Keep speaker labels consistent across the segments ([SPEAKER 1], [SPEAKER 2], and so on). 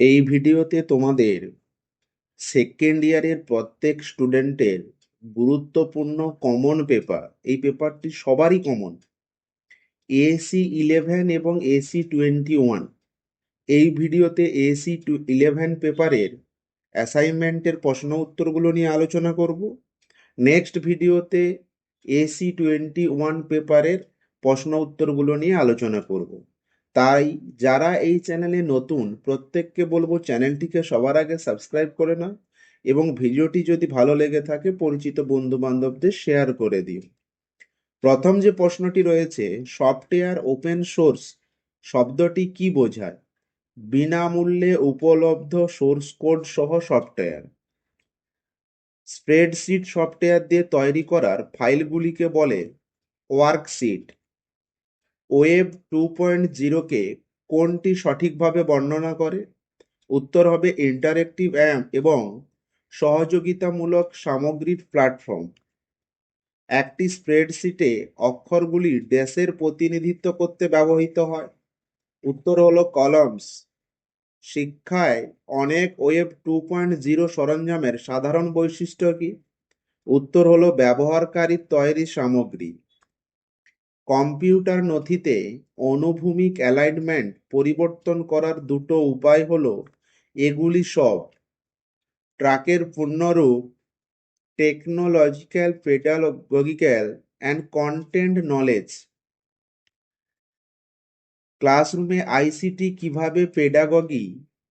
[SPEAKER 1] এই ভিডিওতে তোমাদের সেকেন্ড ইয়ারের প্রত্যেক স্টুডেন্টের গুরুত্বপূর্ণ কমন পেপার এই পেপারটি সবারই কমন এসি ইলেভেন এবং এসি টোয়েন্টি ওয়ান এই ভিডিওতে এসি টু ইলেভেন পেপারের অ্যাসাইনমেন্টের প্রশ্ন উত্তরগুলো নিয়ে আলোচনা করব। নেক্সট ভিডিওতে এসি টোয়েন্টি ওয়ান পেপারের প্রশ্ন উত্তরগুলো নিয়ে আলোচনা করব। তাই যারা এই চ্যানেলে নতুন, প্রত্যেককে বলব চ্যানেলটিকে সবার আগে সাবস্ক্রাইব করে নাও এবং ভিডিওটি যদি ভালো লেগে থাকে, পরিচিত বন্ধু বান্ধবদের শেয়ার করে দিও। প্রথম যে প্রশ্নটি রয়েছে, সফটওয়্যার ওপেন সোর্স শব্দটি কি বোঝায়? বিনামূল্যে উপলব্ধ সোর্স কোড সহ সফটওয়্যার। স্প্রেডশিট সফটওয়্যার দিয়ে তৈরি করার ফাইলগুলিকে বলে ওয়ার্কশিট। ওয়েব টু পয়েন্ট জিরোকে কোনটি সঠিকভাবে বর্ণনা করে? উত্তর হবে ইন্টারেক্টিভ অ্যাপ এবং সহযোগিতামূলক সামগ্রীর প্ল্যাটফর্ম। একটি স্প্রেডশিটে অক্ষরগুলি ড্যাশের প্রতিনিধিত্ব করতে ব্যবহৃত হয়। উত্তর হলো কলমস। শিক্ষায় অনেক ওয়েব টু পয়েন্ট জিরো সরঞ্জামের সাধারণ বৈশিষ্ট্য কি? উত্তর হলো ব্যবহারকারীর তৈরি সামগ্রী। কম্পিউটার নথিতে অনুভূমিক অ্যালাইনমেন্ট পরিবর্তন করার দুটো উপায় হলো, এগুলি সব ট্রাকের পূর্ণরূপ technological pedagogical and content knowledge ক্লাসরুমে আইসিটি কীভাবে পেডাগগি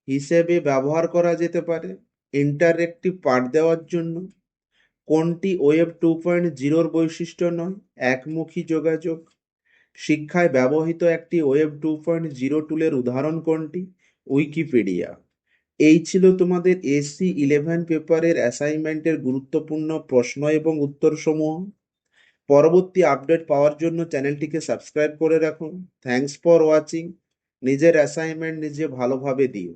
[SPEAKER 1] হিসেবে ব্যবহার করা যেতে পারে? ইন্টারেক্টিভ পাঠ দেওয়ার জন্য। কোনটি ওয়েব টু পয়েন্ট জিরোর বৈশিষ্ট্য নয়? একমুখী যোগাযোগ। শিক্ষায় ব্যবহৃত একটি ওয়েব টু পয়েন্ট জিরো টুলের উদাহরণ কোনটি? উইকিপিডিয়া। এই ছিল তোমাদের এসসি ইলেভেন পেপারের অ্যাসাইনমেন্টের গুরুত্বপূর্ণ প্রশ্ন এবং উত্তরসমূহ। পরবর্তী আপডেট পাওয়ার জন্য চ্যানেলটিকে সাবস্ক্রাইব করে রাখুন থ্যাঙ্কস ফর ওয়াচিং নিজের অ্যাসাইনমেন্ট নিজে ভালোভাবে দিও।